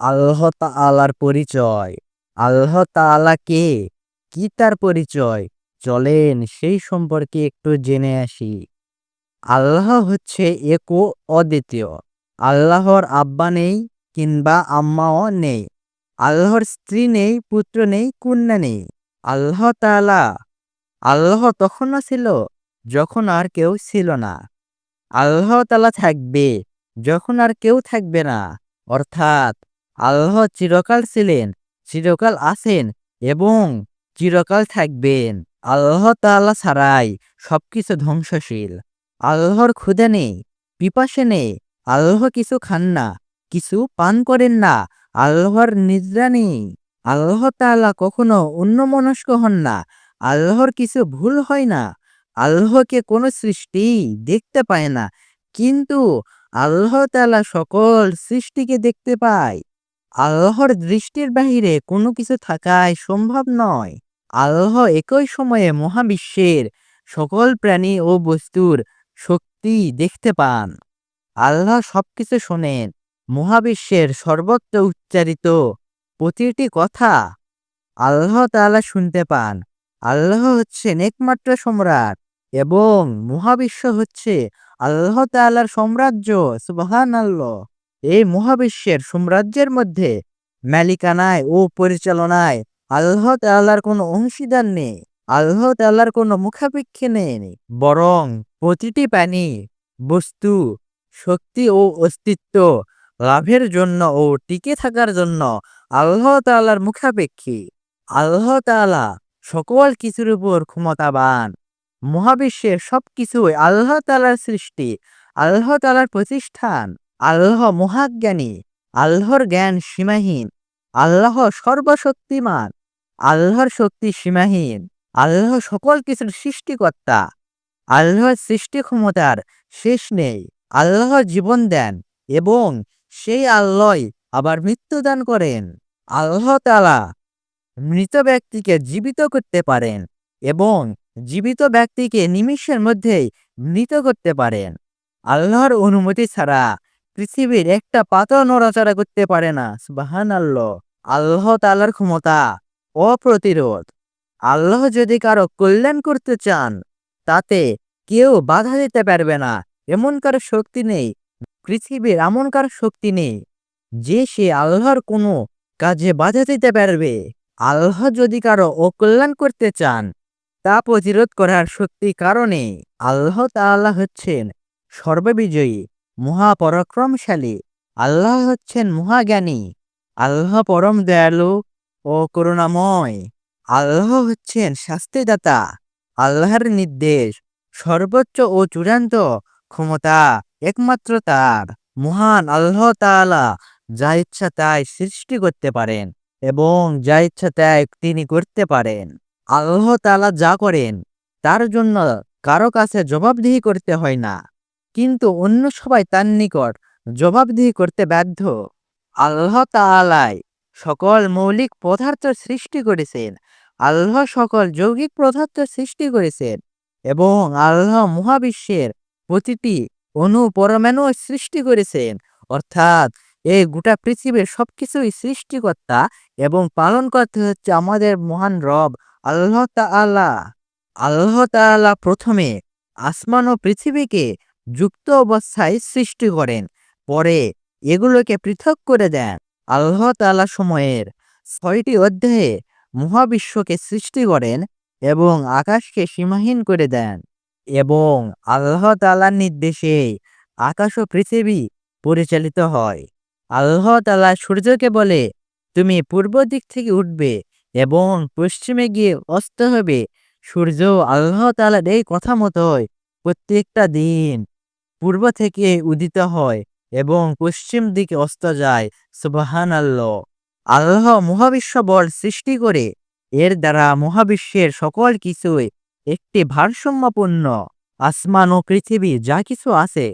আল্লাহ তাআলার পরিচয়। আল্লাহ তাআলা কে? কি তার পরিচয়? চলেন সেই সম্পর্কে একটু জেনে আসি। আল্লাহ হচ্ছে এক অদ্বিতীয়। আল্লাহর আব্বা নেই কিংবা আম্মাও নেই। আল্লাহর স্ত্রী নেই, পুত্র নেই, কন্যা নেই। আল্লাহ তাআলা আল্লাহ তখনও ছিল, যখন আর কেউ ছিল না। আল্লাহ তাআলা থাকবে, যখন আর কেউ থাকবে না। অর্থাৎ আল্লাহ চিরকাল ছিলেন, চিরকাল আছেন এবং চিরকাল থাকবেন। আল্লাহ তাআলা ছাড়াই সবকিছু ধ্বংসশীল। আল্লাহর ক্ষুধা নেই, পিপাসা নেই, আল্লাহ কিছু খান না, কিছু পান করেন না, আল্লাহর নিদ্রা নেই। আল্লাহ তাআলা কখনো অন্যমনস্ক হন না, আল্লাহর কিছু ভুল হয় না, আল্লাহকে কোনো সৃষ্টি দেখতে পায় না, কিন্তু আল্লাহ তাআলা সকল সৃষ্টিকে দেখতে পায়। আল্লাহর দৃষ্টির বাহিরে কোনো কিছু থাকাই সম্ভব নয়। আল্লাহ একই সময়ে মহাবিশ্বের সকল প্রাণী ও বস্তুর শক্তি দেখতে পান। আল্লাহ সবকিছু শোনেন। মহাবিশ্বের সর্বত্র উচ্চারিত প্রতিটি কথা আল্লাহ তাআলা শুনতে পান। আল্লাহ হচ্ছেন একমাত্র সম্রাট এবং মহাবিশ্ব হচ্ছে আল্লাহ তাআলার সাম্রাজ্য সুবহান আল্লাহ এই মহাবিশ্বের সাম্রাজ্যের মধ্যে মালিকানায় ও পরিচালনায় আল্লাহ তাআলার কোনো অংশীদার নেই, আল্লাহ তাআলার কোনো মুখাপেক্ষী নেই। বরং প্রতিটি প্রাণী, বস্তু, শক্তি ও অস্তিত্ব লাভের জন্য ও টিকে থাকার জন্য আল্লাহ তাআলার মুখাপেক্ষী। আল্লাহ তাআলা সকল কিছুর উপর ক্ষমতাবান। মহাবিশ্বের সবকিছুই আল্লাহ তাআলার সৃষ্টি, আল্লাহ তাআলার প্রতিষ্ঠান। আল্লাহ মহাজ্ঞানী, আল্লাহর জ্ঞান সীমাহীন, আল্লাহ সর্বশক্তিমান, আল্লাহর শক্তি সীমাহীন, আল্লাহ সকল কিছুর সৃষ্টিকর্তা, আল্লাহর সৃষ্টি ক্ষমতার শেষ নেই, আল্লাহ জীবন দেন এবং সেই আল্লাহ আবার মৃত্যু দান করেন। আল্লাহ তাআলা মৃত ব্যক্তিকে জীবিত করতে পারেন এবং জীবিত ব্যক্তিকে নিমিষের মধ্যেই মৃত করতে পারেন। আল্লাহর অনুমতি ছাড়া পৃথিবীর একটা পাতাও নড়াচড়া করতে পারে না। বাহান আল্লাহ আল্লাহ তালার ক্ষমতা অপ্রতিরোধ। আল্লাহ যদি কারও কল্যাণ করতে চান, তাতে কেউ বাধা দিতে পারবে না। এমন কারও শক্তি নেই, পৃথিবীর এমন কারও শক্তি নেই, যে সে আল্লাহর কোনো কাজে বাধা দিতে পারবে। আল্লাহ যদি কারও অকল্যাণ করতে চান, তা প্রতিরোধ করার শক্তি কারণে আল্লাহ তাআলা হচ্ছেন সর্ববিজয়ী। মহাপরাক্রমশালী। আল্লাহ হচ্ছেন মহাজ্ঞানী। আল্লাহ পরম দয়ালু ও করুণাময়। আল্লাহ হচ্ছেন শাস্তিদাতা। আল্লাহর নির্দেশ, সর্বোচ্চ ও চূড়ান্ত ক্ষমতা একমাত্র তার। মহান আল্লাহ তাআলা যা ইচ্ছা তাই সৃষ্টি করতে পারেন এবং যা ইচ্ছা তাই তিনি করতে পারেন। আল্লাহ তালা যা করেন, তার জন্য কারও কাছে জবাবদিহি করতে হয় না। কিন্তু অন্য সবাই তার নিকট জবাবদিহি করতে বাধ্য। আল্লাহ তাআলাই সকল মৌলিক পদার্থ সৃষ্টি করেছেন। আল্লাহ সকল যৌগিক পদার্থ সৃষ্টি করেছেন এবং আল্লাহ মহাবিশ্বের প্রতিটি অণু পরমাণু সৃষ্টি করেছেন। অর্থাৎ এই গোটা পৃথিবীর সবকিছুই সৃষ্টিকর্তা এবং পালন করতে হচ্ছে আমাদের মহান রব আল্লাহ তাআলা। আল্লাহ তাআলা প্রথমে আসমান ও পৃথিবীকে যুক্ত অবস্থায় সৃষ্টি করেন। পরে এগুলোকে পৃথক করে দেন আল্লাহ তাআলা সময়ের। ছয়টি অধ্যায়ে মহাবিশ্বকে সৃষ্টি করেন এবং আকাশকে সীমাহীন করে দেন এবং আল্লাহ তালার নির্দেশে আকাশ ও পৃথিবী পরিচালিত হয়। আল্লাহ তালা সূর্যকে বলে, তুমি পূর্ব দিক থেকে উঠবে এবং পশ্চিমে গিয়ে অস্ত হবে। সূর্য আল্লাহ তালার এই কথা মতোই প্রত্যেকটা দিন পূর্ব থেকে উদিত হয় এবং পশ্চিম দিকে অস্ত যায় সুবাহান আল্লাহ আল্লাহ মহাবিশ্ব বল সৃষ্টি করে, এর দ্বারা মহাবিশ্বের সকল কিছুই একটি ভারসাম্যপূর্ণ, আসমান ও পৃথিবী যা কিছু আছে,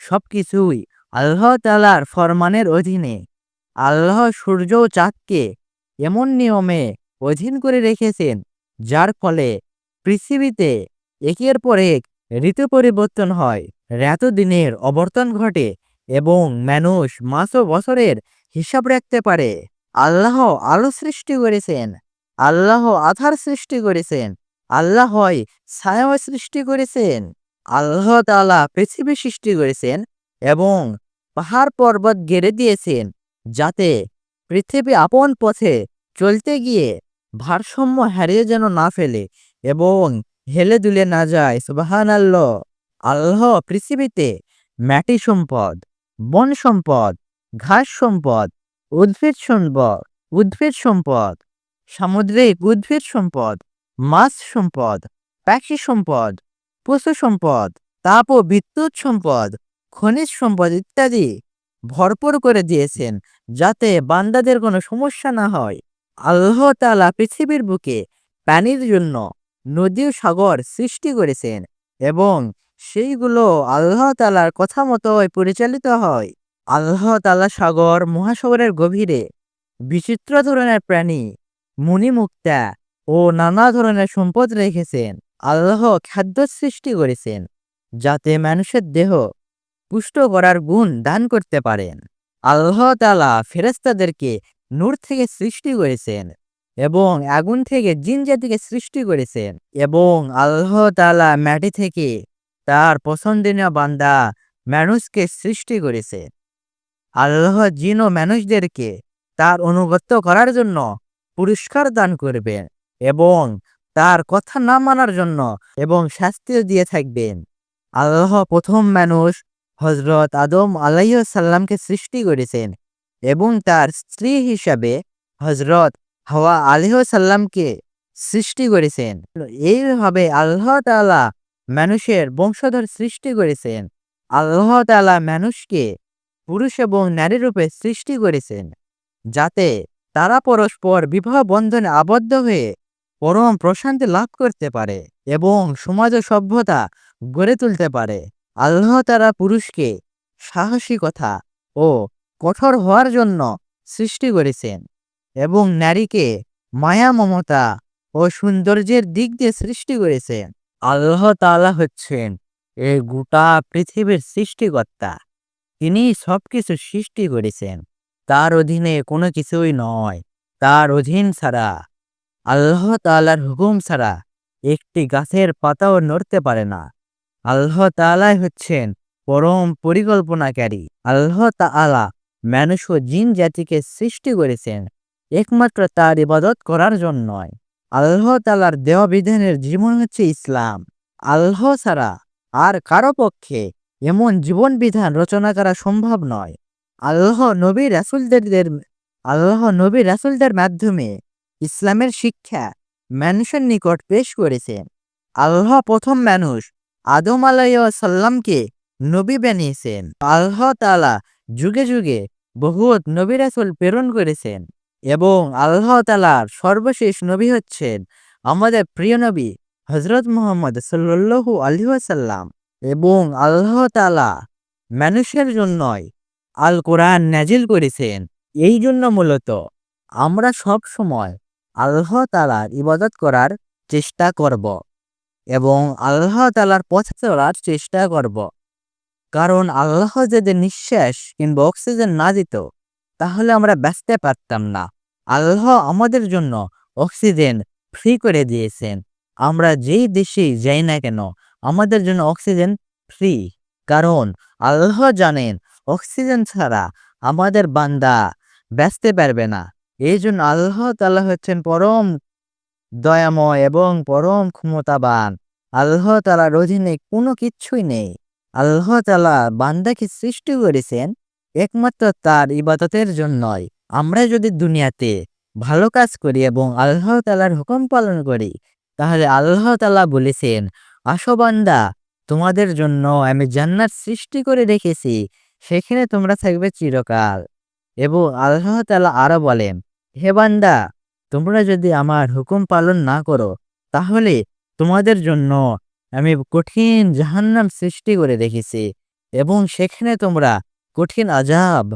সবকিছুই আল্লাহ তালার ফরমানের অধীনে। আল্লাহ সূর্য চাঁদকে এমন নিয়মে অধীন করে রেখেছেন, যার ফলে পৃথিবীতে একের পর এক ঋতু পরিবর্তন হয়। ঋতুদিনের অবর্তন ঘটে এবং মানুষ মাস ও বছরের হিসাব রাখতে পারে। আল্লাহ আলো সৃষ্টি করেছেন। আল্লাহ আধার সৃষ্টি করেছেন। আল্লাহ হয় ছায়া সৃষ্টি করেছেন। আল্লাহ তাআলা পৃথিবী সৃষ্টি করেছেন এবং পাহাড় পর্বত গেড়ে দিয়েছেন যাতে পৃথিবী আপন পথে চলতে গিয়ে ভারসাম্য হারিয়ে যেন না ফেলে এবং হেলে দুলে না যায়। সুবাহান আল্লাহ আল্লাহ পৃথিবীতে মাটি সম্পদ, বন সম্পদ, ঘাস সম্পদ, উদ্ভিদ সম্পদ উদ্ভিদ সম্পদ, সামুদ্রিক উদ্ভিদ সম্পদ, মাছ সম্পদ, পাখি সম্পদ, পশু সম্পদ, তাপ ও বিদ্যুৎ সম্পদ, খনিজ সম্পদ ইত্যাদি ভরপুর করে দিয়েছেন যাতে বান্দাদের কোনো সমস্যা না হয়। আল্লাহ তালা পৃথিবীর বুকে পানির জন্য নদী ও সাগর সৃষ্টি করেছেন এবং সেইগুলো আল্লাহ তাআলার কথা মতোই পরিচালিত হয়। আল্লাহ তালা সাগর, মহাসাগরের গভীরে বিচিত্র ধরনের প্রাণী মুনিমুক্তা ও নানা ধরনের সম্পদ রেখেছেন। আল্লাহ খাদ্য সৃষ্টি করেছেন, যাতে মানুষের দেহ পুষ্ট করার গুণ দান করতে পারেন। আল্লাহ তালা ফেরেস্তাদেরকে নূর থেকে সৃষ্টি করেছেন এবং আগুন থেকে জিন জাতিকে সৃষ্টি করেছেন এবং আল্লাহ তালা মাটি থেকে তার পছন্দনীয় বান্দা মানুষকে সৃষ্টি করেছেন আল্লাহ জিন ও মানুষদেরকে তার অনুগত্য করার জন্য পুরস্কার দান করবেন এবং তার কথা না মানার জন্য এবং শাস্তিও দিয়ে থাকবেন। আল্লাহ প্রথম মানুষ হজরত আদম আলাইসাল্লামকে সৃষ্টি করেছেন এবং তার স্ত্রী হিসাবে হজরত হাওয়া আলিহসাল্লামকে সৃষ্টি করেছেন। এইভাবে আল্লাহ তাআলা মানুষের বংশধর সৃষ্টি করেছেন। আল্লাহ তালা মানুষকে পুরুষ এবং নারী রূপে সৃষ্টি করেছেন, যাতে তারা পরস্পর বিবাহ বন্ধনে আবদ্ধ হয়ে পরম প্রশান্তি লাভ করতে পারে এবং সমাজ সভ্যতা গড়ে তুলতে পারে। আল্লাহ তারা পুরুষকে সাহসিকতা ও কঠোর হওয়ার জন্য সৃষ্টি করেছেন এবং নারীকে মায়া, মমতা ও সৌন্দর্যের দিক দিয়ে সৃষ্টি করেছেন। আল্লাহ তাআলা হচ্ছেন এই গোটা পৃথিবীর সৃষ্টিকর্তা। তিনি সবকিছু সৃষ্টি করেছেন। তার অধীনে কোনো কিছুই নয়। তার অধীন ছাড়া, আল্লাহ তাআলার হুকুম ছাড়া একটি গাছের পাতাও নড়তে পারে না। আল্লাহ তাআলাই হচ্ছেন পরম পরিকল্পনাকারী। আল্লাহ তাআলা মানুষ ও জিন জাতিকে সৃষ্টি করেছেন। একমাত্র তার ইবাদত করার জন্যই। আল্লাহ তাআলার দেওয়া বিধানের জীবন হচ্ছে ইসলাম। আল্লাহ ছাড়া আর কারও পক্ষে এমন জীবন বিধান রচনা করা সম্ভব নয়। আল্লাহ নবী রাসুলদের, আল্লাহ নবী রাসুলদের মাধ্যমে ইসলামের শিক্ষা মানুষের নিকট পেশ করেছেন আল্লাহ প্রথম মানুষ আদম সাল্লামকে নবী বানিয়েছেন। আল্লাহ তালা যুগে যুগে বহুত নবী রাসুল প্রেরণ করেছেন। এবং আল্লাহ তালার সর্বশেষ নবী হচ্ছেন আমাদের প্রিয় নবী হজরত মুহাম্মদ সাল্লাল্লাহু আলাইহি ওয়াসাল্লাম। এবং আল্লাহ তালা মানুষের জন্যই আল কোরআন নাজিল করেছেন। এই জন্য মূলত আমরা সব সময় আল্লাহ তালার ইবাদত করার চেষ্টা করব এবং আল্লাহ তালার পথে চলার চেষ্টা করব। কারণ আল্লাহ যদি নিঃশ্বাস কিংবা অক্সিজেন না দিত তাহলে আমরা বাঁচতে পারতাম না। আল্লাহ আমাদের জন্য অক্সিজেন ফ্রি করে দিয়েছেন। আমরা যেই দেশেই যাই না কেন, আমাদের জন্য অক্সিজেন ফ্রি কারণ আল্লাহ জানেন, অক্সিজেন ছাড়া আমাদের বান্দা বাঁচতে পারবে না। এই জন্য আল্লাহ তাআলা হচ্ছেন পরম দয়াময় এবং পরম ক্ষমতাবান। আল্লাহ তাআলার অধীনে কোনো কিচ্ছুই নেই। আল্লাহ তালা বান্দাকে সৃষ্টি করেছেন একমাত্র তার ইবাদতের জন্যই। আমরা যদি দুনিয়াতে ভালো কাজ করি এবং আল্লাহ তাআলার হুকুম পালন করি, তাহলে আল্লাহ তালা বলেছেন, আসো বান্দা, তোমাদের জন্য আমি জান্নাত সৃষ্টি করে রেখেছি, সেখানে তোমরা থাকবে চিরকাল। এবং আল্লাহ তালা আরও বলেন, হে বান্দা, তোমরা যদি আমার হুকুম পালন না করো, তাহলে তোমাদের জন্য আমি কঠিন জাহান্নাম সৃষ্টি করে রেখেছি এবং সেখানে তোমরা কঠিন আজাব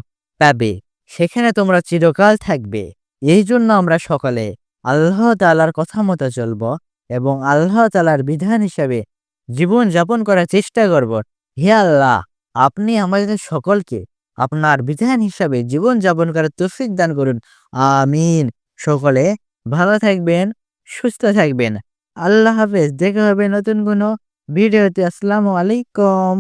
পাবে, সেখানে তোমরা চিরকাল থাকবে। এই জন্য আমরা সকলে আল্লাহ তাআলার কথা মতো চলব এবং আল্লাহ তালার বিধান হিসাবে জীবন যাপন করার চেষ্টা করব। হে আল্লাহ, আপনি আমাদের সকলকে আপনার বিধান হিসাবে জীবন যাপন করার তৌফিক দান করুন। আমিন। সকলে ভালো থাকবেন, সুস্থ থাকবেন। আল্লাহ হাফেজ। দেখা হবে নতুন কোনো ভিডিওতে। আসসালামু আলাইকুম।